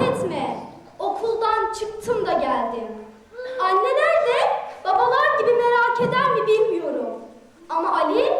Merak etme. Okuldan çıktım da geldim. Anneler de babalar gibi merak eder mi bilmiyorum. Ama Ali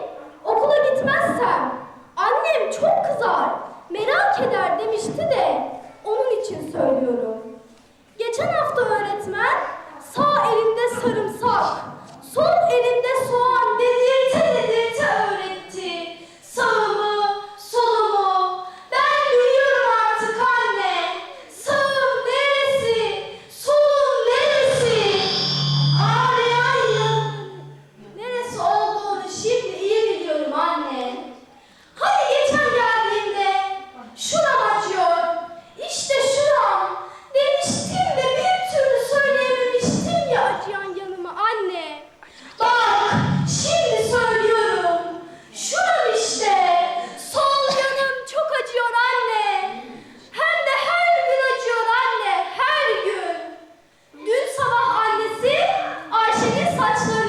that's the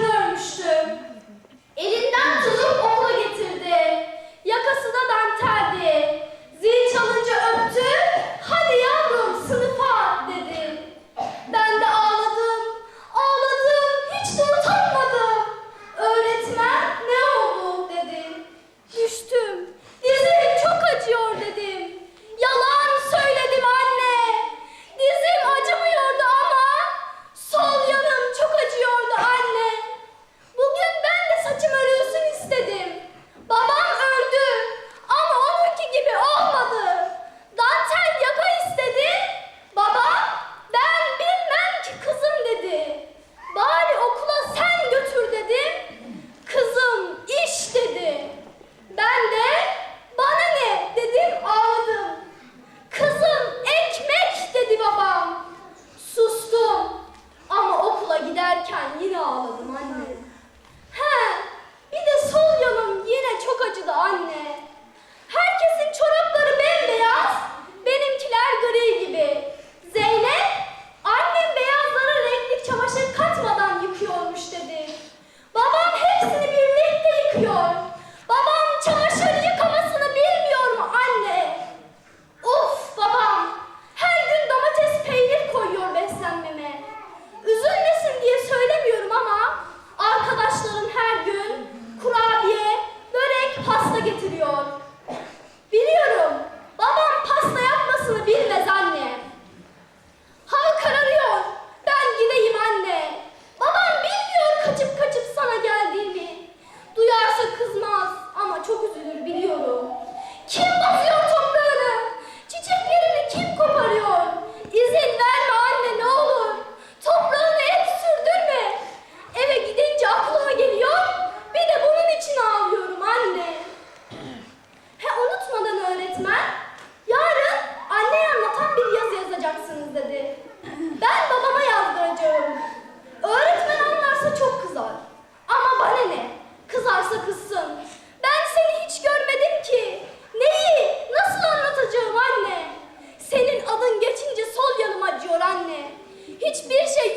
Hiçbir şey